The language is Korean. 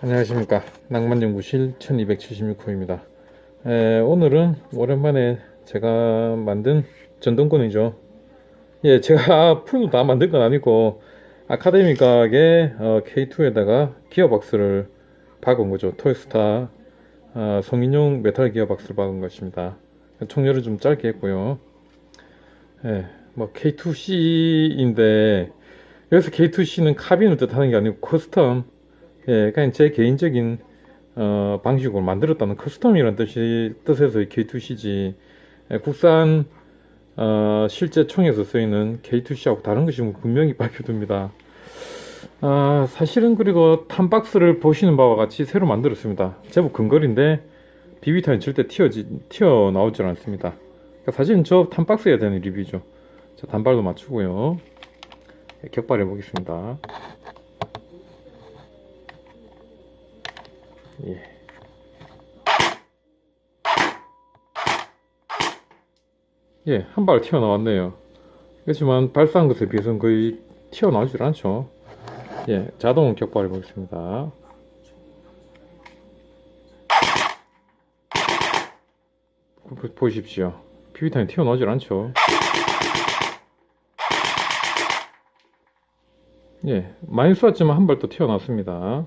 안녕하십니까. 낭만연구실 1276호입니다. 오늘은 오랜만에 제가 만든 전동권이죠. 예 제가 풀로 다 만든 건 아니고 아카데미각의 어, K2에다가 기어박스를 박은 거죠. 토이스타 어, 성인용 메탈 기어박스를 박은 것입니다. 총열을 좀 짧게 했고요. 예, 뭐 K2C인데 여기서 K2C는 카빈을 뜻하는 게 아니고 커스텀 예, 그냥 제 개인적인 어, 방식으로 만들었다는 커스텀이라는 뜻이 뜻에서 K2C지 예, 국산 어, 실제 총에서 쓰이는 K2C하고 다른 것이 뭐 분명히 밝혀둡니다. 아, 사실은 그리고 탄박스를 보시는 바와 같이 새로 만들었습니다. 제법 근거리인데 비비탄이 절대 튀어지, 튀어나오질 않습니다. 그러니까 사실은 저 탄박스에 대한 리뷰죠. 자, 단발도 맞추고요. 예, 격발해 보겠습니다. 예. 예, 한 발 튀어나왔네요. 그렇지만 발사한 것에 비해서는 거의 튀어나오질 않죠. 예, 자동 격발해 보겠습니다. 보- 보십시오. 비비탄이 튀어나오질 않죠. 예, 많이 쐈지만 한 발 또 튀어나왔습니다.